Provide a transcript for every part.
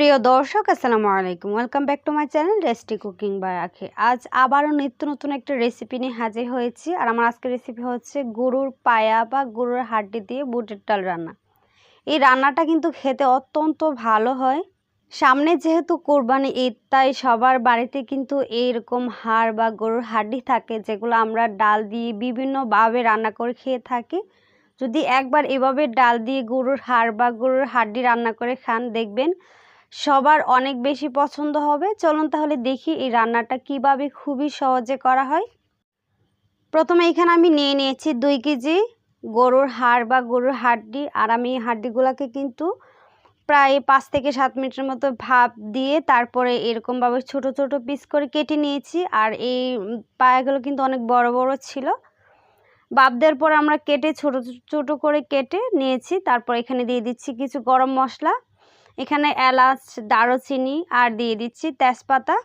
প্রিয় দর্শক, আসসালামু আলাইকুম। Welcome back to my channel রেস্টি cooking by Akhi আজ আবারও নিত্য নতুন একটা রেসিপি নিয়ে হাজির হয়েছি, আর আমার আজকের রেসিপি হচ্ছে গরুর পায়া বা গরুর হাড্ডি দিয়ে বুটের ডাল রান্না। এই রান্নাটা কিন্তু খেতে অত্যন্ত ভালো হয়। সামনে যেহেতু কোরবানি ঈদ, তাই সবার বাড়িতে কিন্তু এইরকম হাড় বা গরুর হাড্ডি থাকে, যেগুলো আমরা ডাল দিয়ে বিভিন্নভাবে রান্না করে খেয়ে থাকি। যদি একবার এভাবে ডাল দিয়ে গরুর হাড় বা গরুর হাড্ডি রান্না করে খান, দেখবেন সবার অনেক বেশি পছন্দ হবে। চলুন তাহলে দেখি এই রান্নাটা কীভাবে খুবই সহজে করা হয়। প্রথমে এখানে আমি নিয়ে নিয়েছি দুই কেজি গরুর হাড় বা গরুর হাড্ডি। আর আমি এই হাড্ডিগুলোকে কিন্তু প্রায় পাঁচ থেকে সাত মিনিটের মতো ভাপ দিয়ে তারপরে এরকমভাবে ছোট ছোট পিস করে কেটে নিয়েছি। আর এই পায়াগুলো কিন্তু অনেক বড় বড় ছিল। বাপ দেওয়ার পর আমরা কেটে ছোট ছোট করে কেটে নিয়েছি। তারপর এখানে দিয়ে দিচ্ছি কিছু গরম মশলা। এখানে এলাচ, দারুচিনি আর দিয়ে দিচ্ছি তেজপাতা।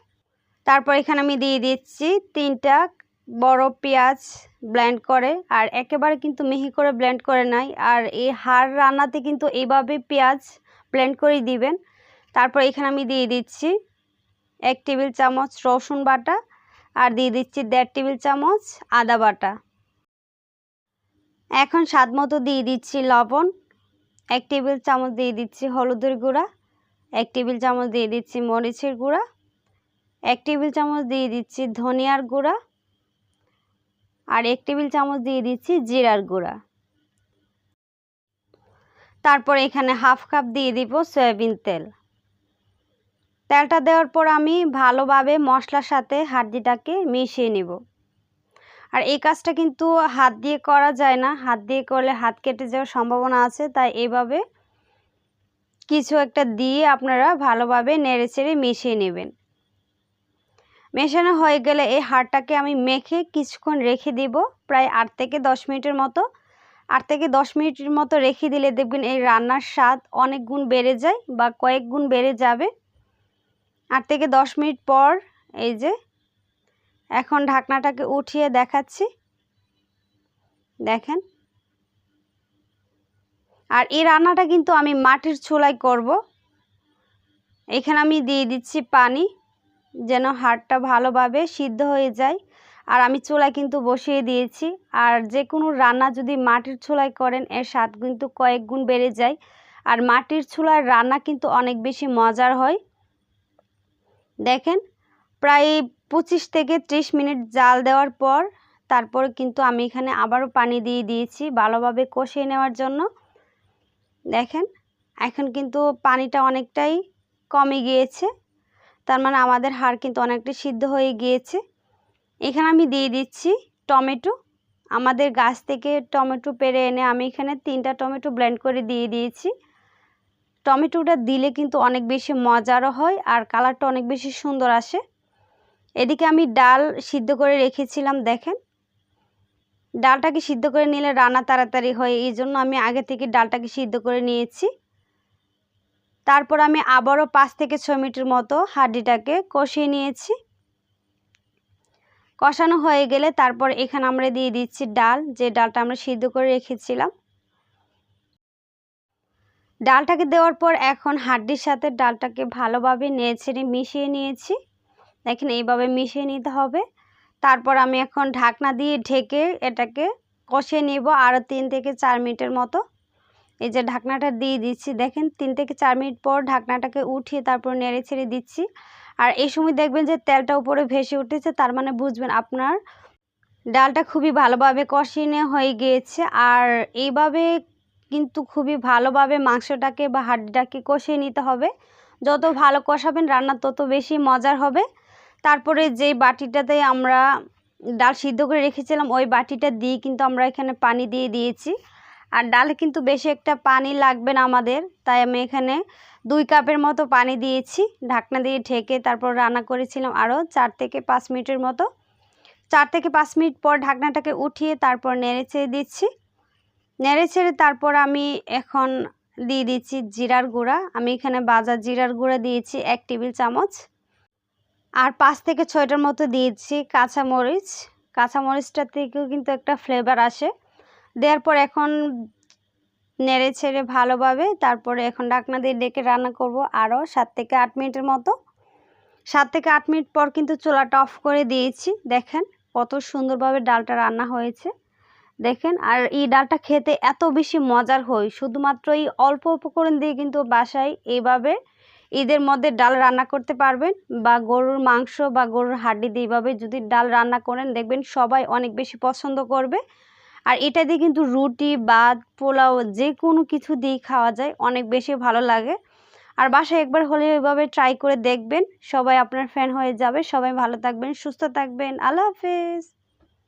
তারপর এখানে আমি দিয়ে দিচ্ছি তিনটা বড় পেঁয়াজ ব্লেন্ড করে, আর একেবারে কিন্তু মিহি করে ব্লেন্ড করে নাই। আর এই হাড় রান্নাতে কিন্তু এইভাবে পেঁয়াজ ব্লেন্ড করে দিবেন। তারপর এখানে আমি দিয়ে দিচ্ছি এক টেবিল চামচ রসুন বাটা, আর দিয়ে দিচ্ছি দেড় টেবিল চামচ আদা বাটা। এখন স্বাদ মতো দিয়ে দিচ্ছি লবণ। এক টেবিল চামচ দিয়ে দিচ্ছি হলুদের গুঁড়া, এক টেবিল চামচ দিয়ে দিচ্ছি মরিচের গুঁড়া, এক টেবিল চামচ দিয়ে দিচ্ছি ধনিয়ার গুঁড়া আর এক টেবিল চামচ দিয়ে দিচ্ছি জিরার গুঁড়া। তারপর এখানে হাফ কাপ দিয়ে দিব সয়াবিন তেল। তেলটা দেওয়ার পর আমি ভালোভাবে মশলার সাথে হাড্ডিটাকে মিশিয়ে নেব। আর এই কাজটা কিন্তু হাত দিয়ে করা যায় না। হাত দিয়ে করলে হাত কেটে যাওয়ার সম্ভাবনা আছে, তাই এভাবে কিছু একটা দিয়ে আপনারা ভালোভাবে নেড়ে চেড়ে মিশিয়ে নেবেন। মেশানো হয়ে গেলে এই হাড়টাকে আমি মেখে কিছুক্ষণ রেখে দিব, প্রায় আট থেকে দশ মিনিটের মতো। আট থেকে দশ মিনিটের মতো রেখে দিলে দেখবেন এই রান্নার স্বাদ অনেক গুণ বেড়ে যায় বা কয়েক গুণ বেড়ে যাবে। আট থেকে দশ মিনিট পর এই যে এখন ঢাকনাটাকে উঠিয়ে দেখাচ্ছি। দেখেন। আর এই রান্নাটা কিন্তু আমি মাটির চুলায় করব। এখানে আমি দিয়ে দিচ্ছি পানি, যেন হাড়টা ভালোভাবে সিদ্ধ হয়ে যায়। আর আমি চুলায় কিন্তু বসিয়ে দিয়েছি। আর যে কোনো রান্না যদি মাটির চুলায় করেন, এর স্বাদ কিন্তু কয়েক গুণ বেড়ে যায়। আর মাটির চুলার রান্না কিন্তু অনেক বেশি মজার হয়। দেখেন, প্রায় পঁচিশ থেকে ত্রিশ মিনিট জাল দেওয়ার পর তারপর কিন্তু আমি এখানে আবারও পানি দিয়ে দিয়েছি ভালোভাবে কষিয়ে নেওয়ার জন্য। দেখেন, এখন কিন্তু পানিটা অনেকটাই কমে গিয়েছে। তার মানে আমাদের হাড় কিন্তু অনেকটা সিদ্ধ হয়ে গিয়েছে। এখানে আমি দিয়ে দিচ্ছি টমেটো। আমাদের গাছ থেকে টমেটো পেরে এনে আমি এখানে তিনটা টমেটো ব্লেন্ড করে দিয়ে দিয়েছি। টমেটোটা দিলে কিন্তু অনেক বেশি মজারও হয় আর কালারটা অনেক বেশি সুন্দর আসে। এদিকে আমি ডাল সিদ্ধ করে রেখেছিলাম, দেখেন। ডালটাকে সিদ্ধ করে নিলে রান্না তাড়াতাড়ি হয়, এই জন্য আমি আগে থেকে ডালটাকে সিদ্ধ করে নিয়েছি। তারপর আমি আবারও পাঁচ থেকে ছয় মিনিটের মতো হাড্ডিটাকে কষিয়ে নিয়েছি। কষানো হয়ে গেলে তারপর এখানে আমরা দিয়ে দিচ্ছি ডাল, যে ডালটা আমরা সিদ্ধ করে রেখেছিলাম। ডালটাকে দেওয়ার পর এখন হাড্ডির সাথে ডালটাকে ভালোভাবে নেড়ে মিশিয়ে নিয়েছি। দেখেন এইভাবে মিশিয়ে নিতে হবে। তারপর আমি এখন ঢাকনা দিয়ে ঢেকে এটাকে কষিয়ে নেব আরও তিন থেকে চার মিনিটের মতো। এই যে ঢাকনাটা দিয়ে দিচ্ছি, দেখেন তিন থেকে চার মিনিট পর ঢাকনাটাকে উঠিয়ে তারপর নেড়ে ছেড়ে দিচ্ছি। আর এই সময় দেখবেন যে তেলটা উপরে ভেসে উঠেছে, তার মানে বুঝবেন আপনার ডালটা খুবই ভালোভাবে কষিয়ে হয়ে গিয়েছে। আর এইভাবে কিন্তু খুবই ভালোভাবে মাংসটাকে বা হাড্ডিটাকে কষিয়ে নিতে হবে। যত ভালো কষাবেন রান্না তত বেশি মজার হবে। তারপরে যে বাটিটাতে আমরা ডাল সিদ্ধ করে রেখেছিলাম, ওই বাটিটা দিয়ে কিন্তু আমরা এখানে পানি দিয়ে দিয়েছি। আর ডালে কিন্তু বেশি একটা পানি লাগবে না আমাদের, তাই আমি এখানে দুই কাপের মতো পানি দিয়েছি। ঢাকনা দিয়ে ঢেকে তারপর রান্না করেছিলাম আরও চার থেকে পাঁচ মিনিটের মতো। চার থেকে পাঁচ মিনিট পর ঢাকনাটাকে উঠিয়ে তারপর নেড়ে ছেড়ে দিচ্ছি। নেড়ে ছেড়ে তারপর আমি এখন দিয়ে দিচ্ছি জিরার গুঁড়া। আমি এখানে বাজার জিরার গুঁড়া দিয়েছি এক টেবিল চামচ। আর পাঁচ থেকে ছয়টার মতো দিয়েছি কাঁচামরিচ। কাঁচামরিচটা থেকেও কিন্তু একটা ফ্লেভার আসে। দেওয়ার পর এখন নেড়ে ছেড়ে ভালোভাবে তারপরে এখন ডাকনা দিয়ে ডেকে রান্না করব আরও সাত থেকে আট মিনিটের মতো। সাত থেকে আট মিনিট পর কিন্তু চুলাটা অফ করে দিয়েছি। দেখেন কত সুন্দরভাবে ডালটা রান্না হয়েছে। দেখেন আর এই ডালটা খেতে এত বেশি মজার হয়। শুধুমাত্র এই অল্প উপকরণ দিয়ে কিন্তু বাসায় এইভাবে ঈদের মধ্যে ডাল রান্না করতে পারবেন বা গরুর মাংস বা গরুর হাড্ডি দিয়ে এইভাবে যদি ডাল রান্না করেন, দেখবেন সবাই অনেক বেশি পছন্দ করবে। আর এটা দিয়ে কিন্তু রুটি, ভাত, পোলাও যে কোনো কিছু দিয়েই খাওয়া যায়, অনেক বেশি ভালো লাগে। আর বাসায় একবার হলে ওইভাবে ট্রাই করে দেখবেন, সবাই আপনার ফ্যান হয়ে যাবে। সবাই ভালো থাকবেন, সুস্থ থাকবেন। আল্লাহ হাফেজ।